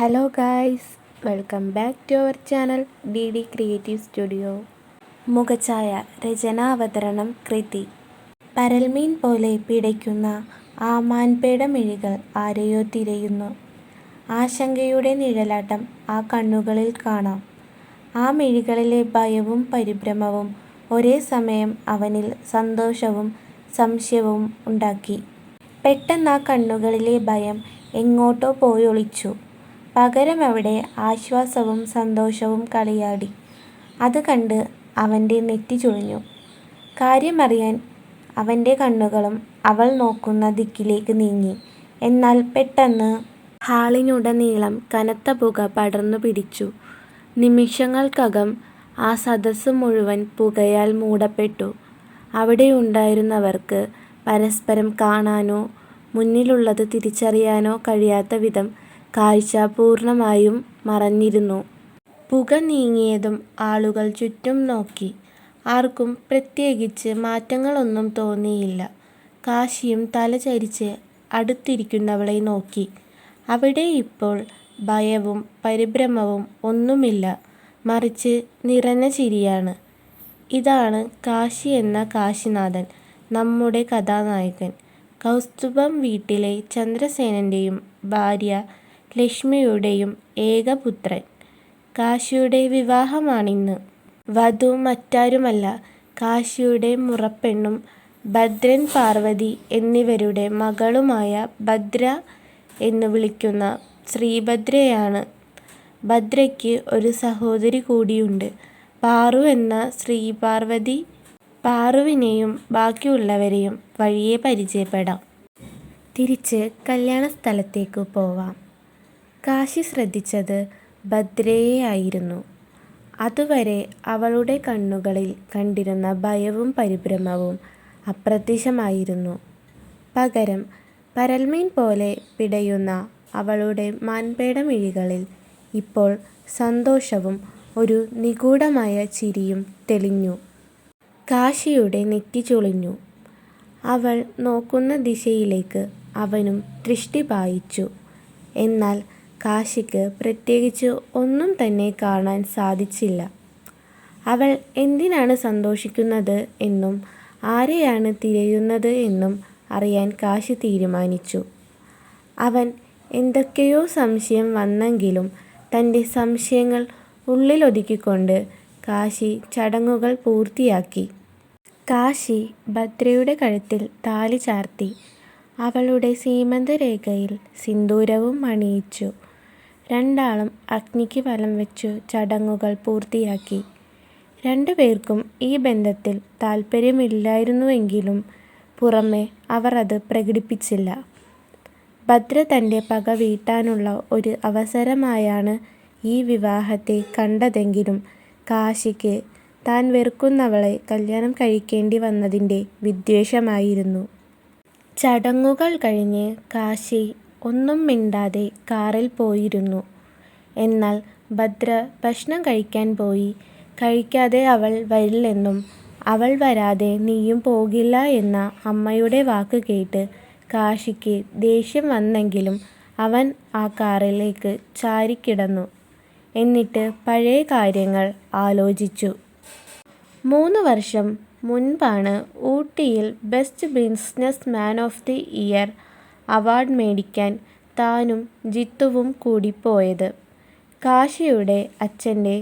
Hello guys welcome back to our channel D D creative studio. മുഖഛായ രചനാവതരണം കൃതി. പരൽമീൻ പോലെ പിടയ്ക്കുന്ന ആ മാൻപേട മിഴികൾ ആരെയോ തിരയുന്നു. ആശങ്കയുടെ നിഴലാട്ടം ആ കണ്ണുകളിൽ കാണാം. ആ മിഴികളിലെ ഭയവും പരിഭ്രമവും ഒരേ സമയം അവനിൽ സന്തോഷവും സംശയവും ഉണ്ടാക്കി. പെട്ടെന്ന് ആ കണ്ണുകളിലെ ഭയം എങ്ങോട്ടോ പോയൊളിച്ചു. പകരം അവിടെ ആശ്വാസവും സന്തോഷവും കളിയാടി. അത് കണ്ട് അവന്റെ നെറ്റി ചുളിഞ്ഞു. കാര്യമറിയാൻ അവന്റെ കണ്ണുകളും അവൾ നോക്കുന്ന ദിക്കിലേക്ക് നീങ്ങി. എന്നാൽ പെട്ടെന്ന് ഹാളിനുടനീളം കനത്ത പുക പടർന്നു പിടിച്ചു. നിമിഷങ്ങൾക്കകം ആ സദസ്സ് മുഴുവൻ പുകയാൽ മൂടപ്പെട്ടു. അവിടെ ഉണ്ടായിരുന്നവർക്ക് പരസ്പരം കാണാനോ മുന്നിലുള്ളത് തിരിച്ചറിയാനോ കഴിയാത്ത വിധം കാഴ്ച പൂർണമായും മറഞ്ഞിരുന്നു. പുക നീങ്ങിയതും ആളുകൾ ചുറ്റും നോക്കി. ആർക്കും പ്രത്യേകിച്ച് മാറ്റങ്ങളൊന്നും തോന്നിയില്ല. കാശിയും തലചരിച്ച് അടുത്തിരിക്കുന്നവളെ നോക്കി. അവിടെ ഇപ്പോൾ ഭയവും പരിഭ്രമവും ഒന്നുമില്ല. മറിച്ച് നിറഞ്ഞ ചിരിയാണ്. ഇതാണ് കാശി എന്ന കാശിനാഥൻ നമ്മുടെ കഥാനായകൻ. കൗസ്തുഭം വീട്ടിലെ ചന്ദ്രസേനന്റെയും ഭാര്യ ലക്ഷ്മിയുടെയും ഏകപുത്രൻ. കാശിയുടെ വിവാഹമാണിന്ന്. വധു മറ്റാരുമല്ല കാശിയുടെ മുറപ്പെണ്ണും ഭദ്രൻ പാർവതി എന്നിവരുടെ മകളുമായ ഭദ്ര എന്ന് വിളിക്കുന്ന ശ്രീഭദ്രയാണ്. ഭദ്രയ്ക്ക് ഒരു സഹോദരി കൂടിയുണ്ട്. പാറു എന്ന ശ്രീപാർവതി പാറുവിനെയും ബാക്കിയുള്ളവരെയും വഴിയെ പരിചയപ്പെടാം. തിരിച്ച് കല്യാണ സ്ഥലത്തേക്ക് പോവാം. കാശി ശ്രദ്ധിച്ചത് ഭദ്രയെ ആയിരുന്നു അതുവരെ അവളുടെ കണ്ണുകളിൽ കണ്ടിരുന്ന ഭയവും പരിഭ്രമവും അപ്രത്യക്ഷമായിരുന്നു. പകരം പരൽമീൻ പോലെ പിടയുന്ന അവളുടെ മാൻപേടമിഴികളിൽ ഇപ്പോൾ സന്തോഷവും ഒരു നിഗൂഢമായ ചിരിയും തെളിഞ്ഞു. കാശിയുടെ നെറ്റി ചുളിഞ്ഞു. അവൾ നോക്കുന്ന ദിശയിലേക്ക് അവനും ദൃഷ്ടി പായിച്ചു. എന്നാൽ കാശിക്ക് പ്രത്യേകിച്ച് ഒന്നും തന്നെ കാണാൻ സാധിച്ചില്ല. അവൾ എന്തിനാണ് സന്തോഷിക്കുന്നത് എന്നും ആരെയാണ് തിരയുന്നത് എന്നും അറിയാൻ കാശി തീരുമാനിച്ചു. അവൻ എന്തൊക്കെയോ സംശയം വന്നെങ്കിലും തന്റെ സംശയങ്ങൾ ഉള്ളിലൊതുക്കിക്കൊണ്ട് കാശി ചടങ്ങുകൾ പൂർത്തിയാക്കി. കാശി ഭദ്രയുടെ കഴുത്തിൽ താലി ചാർത്തി അവളുടെ സീമന്തരേഖയിൽ സിന്ദൂരവും അണിയിച്ചു. രണ്ടാളും അഗ്നിക്ക് ഫലം വെച്ചു ചടങ്ങുകൾ പൂർത്തിയാക്കി. രണ്ടുപേർക്കും ഈ ബന്ധത്തിൽ താല്പര്യമില്ലായിരുന്നുവെങ്കിലും പുറമെ അവർ അത് പ്രകടിപ്പിച്ചില്ല. ഭദ്ര തന്റെ പക വീട്ടാനുള്ള ഒരു അവസരമായാണ് ഈ വിവാഹത്തെ കണ്ടതെങ്കിലും കാശിക്ക് താൻ വെറുക്കുന്നവളെ കല്യാണം കഴിക്കേണ്ടി വന്നതിന്റെ വിദ്വേഷമായിരുന്നു. ചടങ്ങുകൾ കഴിഞ്ഞ് കാശി ഒന്നും മിണ്ടാതെ കാറിൽ പോയിരുന്നു. എന്നാൽ ഭദ്ര ഭക്ഷണം കഴിക്കാൻ പോയി. കഴിക്കാതെ അവൾ വരില്ലെന്നും അവൾ വരാതെ നീയും പോകില്ല എന്ന അമ്മയുടെ വാക്ക് കേട്ട് കാശിക്ക് ദേഷ്യം വന്നെങ്കിലും അവൻ ആ കാറിലേക്ക് ചാരിക്കിടന്നു. എന്നിട്ട് പഴയ കാര്യങ്ങൾ ആലോചിച്ചു. മൂന്ന് വർഷം മുൻപാണ് ഊട്ടിയിൽ best business man of the year award മേടിക്കാൻ താനും ജിത്തുവും കൂടി പോയത്. കാശിയുടെ അച്ഛന്റെ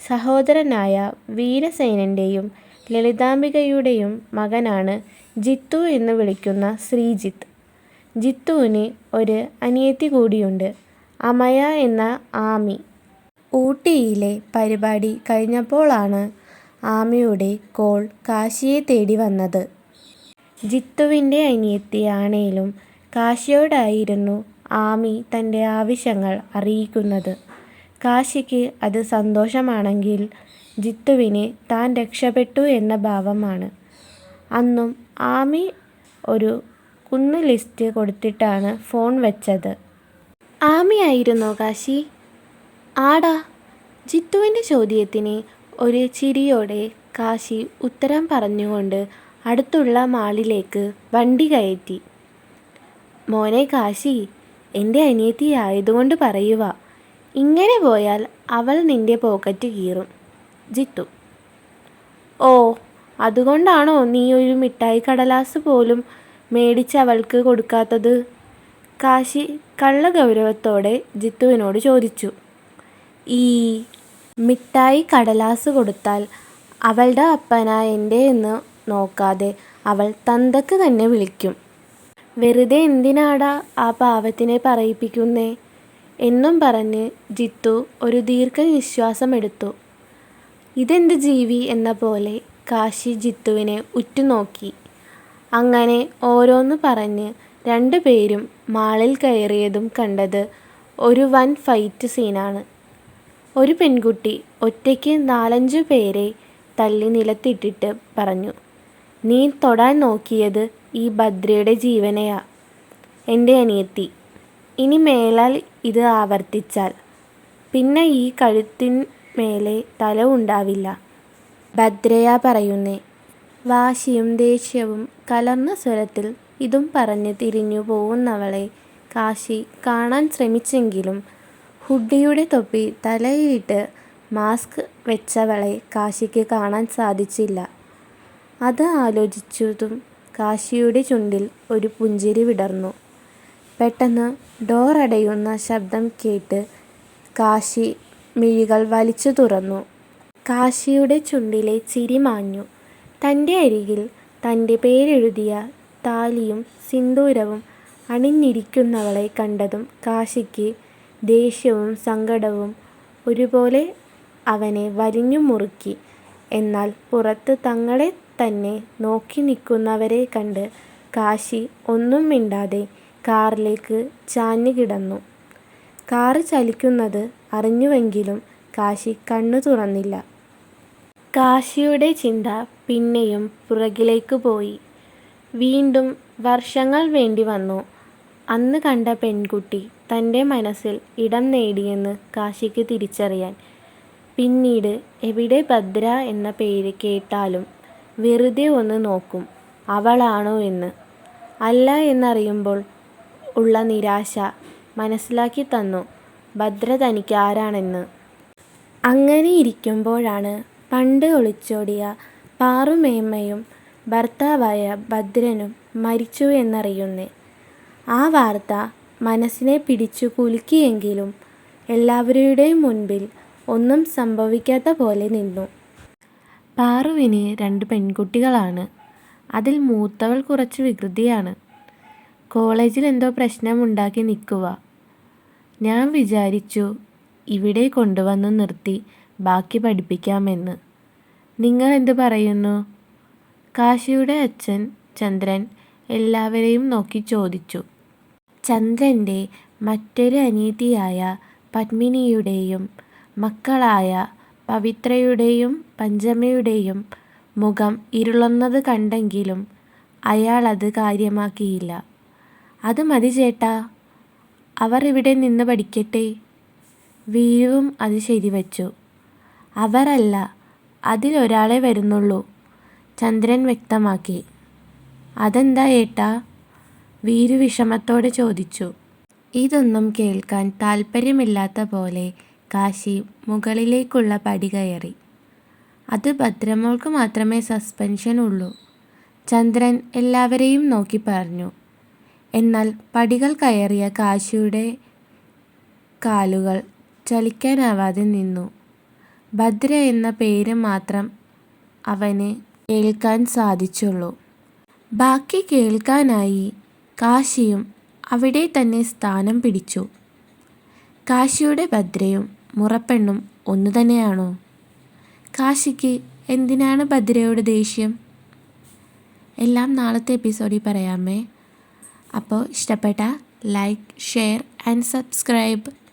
സഹോദരനായ വീരസേനന്റെയും ലളിതാംബികയുടെയും മകനാണ് ജിത്തു എന്ന് വിളിക്കുന്ന ശ്രീജിത്ത്. ജിത്തുവിന് ഒരു അനിയത്തി കൂടിയുണ്ട് അമയ എന്ന ആമി. ഊട്ടിയിലെ പരിപാടി കഴിഞ്ഞപ്പോഴാണ് ആമിയുടെ കോൾ കാശിയെ തേടി വന്നത്. ജിത്തുവിന്റെ അനിയത്തിയാണേലും കാശിയോടായിരുന്നു ആമി തന്റെ ആവശ്യങ്ങൾ അറിയിക്കുന്നത്. കാശിക്ക് അത് സന്തോഷമാണെങ്കിൽ ജിത്തുവിന് താൻ രക്ഷപ്പെട്ടു എന്ന ഭാവമാണ്. അന്നും ആമി ഒരു കുന്ന് ലിസ്റ്റ് കൊടുത്തിട്ടാണ് ഫോൺ വെച്ചത്. ആമിയായിരുന്നോ കാശി? ആടാ ജിത്തുവിന്റെ ചോദ്യത്തിന് ഒരു ചിരിയോടെ കാശി ഉത്തരം പറഞ്ഞുകൊണ്ട് അടുത്തുള്ള മാളിലേക്ക് വണ്ടി കയറ്റി. മോനെ കാശി എന്റെ അനിയത്തി ആയതുകൊണ്ട് പറയുക ഇങ്ങനെ പോയാൽ അവൾ നിന്റെ പോക്കറ്റ് കീറും. ജിത്തു. ഓ അതുകൊണ്ടാണോ നീ ഒരു മിഠായി കടലാസ് പോലും മേടിച്ച് അവൾക്ക് കൊടുക്കാത്തത്? കാശി കള്ള ഗൗരവത്തോടെ ജിത്തുവിനോട് ചോദിച്ചു. ഈ മിഠായി കടലാസ് കൊടുത്താൽ അവളുടെ അപ്പനാ എന്റെ എന്ന് നോക്കാതെ അവൾ തന്തക്ക് തന്നെ വിളിക്കും. വെറുതെ എന്തിനാടാ ആ പാവത്തിനെ പറയിപ്പിക്കുന്നേ? എന്നും പറഞ്ഞ് ജിത്തു ഒരു ദീർഘനിശ്വാസമെടുത്തു. ഇതെന്ത് ജീവി എന്ന പോലെ കാശി ജിത്തുവിനെ ഉറ്റുനോക്കി. അങ്ങനെ ഓരോന്ന് പറഞ്ഞ് രണ്ടുപേരും മാളിൽ കയറിയതും കണ്ടത് ഒരു വൻ ഫൈറ്റ് സീനാണ് ഒരു പെൺകുട്ടി ഒറ്റയ്ക്ക് നാലഞ്ചു പേരെ തല്ലി നിലത്തിട്ടിട്ട് പറഞ്ഞു നീ തൊടാൻ നോക്കിയത് ഈ ഭദ്രയുടെ ജീവനെയാ. എന്റെ അനിയത്തി ഇനി മേലാൽ ഇത് ആവർത്തിച്ചാൽ പിന്നെ ഈ കഴുത്തിൻ മേലെ തല ഉണ്ടാവില്ല. ഭദ്രയാ പറയുന്നേ വാശിയും ദേഷ്യവും കലർന്ന സ്വരത്തിൽ ഇതും പറഞ്ഞ് തിരിഞ്ഞു പോകുന്നവളെ കാശി കാണാൻ ശ്രമിച്ചെങ്കിലും ഹുഡിയുടെ തൊപ്പി തലയിലിട്ട് മാസ്ക് വെച്ചവളെ കാശിക്ക് കാണാൻ സാധിച്ചില്ല. അത് ആലോചിച്ചതും കാശിയുടെ ചുണ്ടിൽ ഒരു പുഞ്ചിരി വിടർന്നു. പെട്ടെന്ന് ഡോർ അടയുന്ന ശബ്ദം കേട്ട് കാശി മിഴികൾ വലിച്ചു തുറന്നു. കാശിയുടെ ചുണ്ടിലെ ചിരി മാഞ്ഞു. തന്റെ അരികിൽ തന്റെ പേരെഴുതിയ താലിയും സിന്ദൂരവും അണിഞ്ഞിരിക്കുന്നവളെ കണ്ടതും കാശിക്ക് ദേഷ്യവും സങ്കടവും ഒരുപോലെ അവനെ വരിഞ്ഞു മുറുക്കി. എന്നാൽ പുറത്ത് തങ്ങളെ തന്നെ നോക്കി നിൽക്കുന്നവരെ കണ്ട് കാശി ഒന്നും മിണ്ടാതെ കാറിലേക്ക് ചാഞ്ഞു കിടന്നു. കാറ് ചലിക്കുന്നത് അറിഞ്ഞുവെങ്കിലും കാശി കണ്ണു തുറന്നില്ല. കാശിയുടെ ചിന്ത പിന്നെയും പുറകിലേക്ക് പോയി. വീണ്ടും വർഷങ്ങൾ വേണ്ടി വന്നു. അന്ന് കണ്ട പെൺകുട്ടി തന്റെ മനസ്സിൽ ഇടം നേടിയെന്ന് കാശിക്ക് തിരിച്ചറിയാൻ. പിന്നീട് എവിടെ ഭദ്ര എന്ന പേര് കേട്ടാലും വെറുതെ ഒന്ന് നോക്കും അവളാണോ എന്ന്. അല്ല എന്നറിയുമ്പോൾ ഉള്ള നിരാശ മനസ്സിലാക്കി തന്നു ഭദ്ര തനിക്ക് ആരാണെന്ന്. അങ്ങനെ ഇരിക്കുമ്പോഴാണ് പണ്ട് ഒളിച്ചോടിയ പാറുമേമ്മയും ഭർത്താവായ ഭദ്രനും മരിച്ചു എന്നറിയുന്നേ. ആ വാർത്ത മനസ്സിനെ പിടിച്ചു കുലുക്കിയെങ്കിലും എല്ലാവരുടെയും മുൻപിൽ ഒന്നും സംഭവിക്കാത്ത പോലെ നിന്നു. പാറുവിന് രണ്ട് പെൺകുട്ടികളാണ്. അതിൽ മൂത്തവൾ കുറച്ച് വികൃതിയാണ്. കോളേജിൽ എന്തോ പ്രശ്നമുണ്ടാക്കി നിൽക്കുക. ഞാൻ വിചാരിച്ചു ഇവിടെ കൊണ്ടുവന്ന് നിർത്തി ബാക്കി പഠിപ്പിക്കാമെന്ന്. നിങ്ങൾ എന്ത് പറയുന്നു? കാശിയുടെ അച്ഛൻ ചന്ദ്രൻ എല്ലാവരെയും നോക്കി ചോദിച്ചു. ചന്ദ്രന്റെ മറ്റൊരു അനീതിയായ പത്മിനിയുടെയും മക്കളായ പവിത്രയുടെയും പഞ്ചമയുടെയും മുഖം ഇരുളുന്നത് കണ്ടെങ്കിലും അയാൾ അത് കാര്യമാക്കിയില്ല. അത് മതി ചേട്ടാ. അവർ ഇവിടെ നിന്ന് പഠിക്കട്ടെ. വീരുവും അത് ശരിവച്ചു. അവരല്ല. അതിലൊരാളെ വരുന്നുള്ളൂ ചന്ദ്രൻ വ്യക്തമാക്കി. അതെന്താ ഏട്ടാ? വീരു വിഷമത്തോടെ ചോദിച്ചു. ഇതൊന്നും കേൾക്കാൻ താല്പര്യമില്ലാത്ത പോലെ കാശി മുകളിലേക്കുള്ള പടി കയറി. അത് ഭദ്രമോൾക്ക് മാത്രമേ സസ്പെൻഷൻ ഉള്ളൂ. ചന്ദ്രൻ എല്ലാവരെയും നോക്കി പറഞ്ഞു. എന്നാൽ പടികൾ കയറിയ കാശിയുടെ കാലുകൾ ചലിക്കാനാവാതെ നിന്നു. ഭദ്ര എന്ന പേര് മാത്രം അവന് കേൾക്കാൻ സാധിച്ചുള്ളൂ. ബാക്കി കേൾക്കാനായി കാശിയും അവിടെ തന്നെ സ്ഥാനം പിടിച്ചു. കാശിയുടെ ഭദ്രയും മുറപ്പെണ്ണും ഒന്നു തന്നെയാണോ? കാശിക്ക് എന്തിനാണ് ഭദ്രയോട് ദേഷ്യം? എല്ലാം നാളത്തെ എപ്പിസോഡിൽ പറയാമേ. അപ്പോൾ ഇഷ്ടപ്പെട്ട ലൈക്ക് ഷെയർ ആൻഡ് സബ്സ്ക്രൈബ്.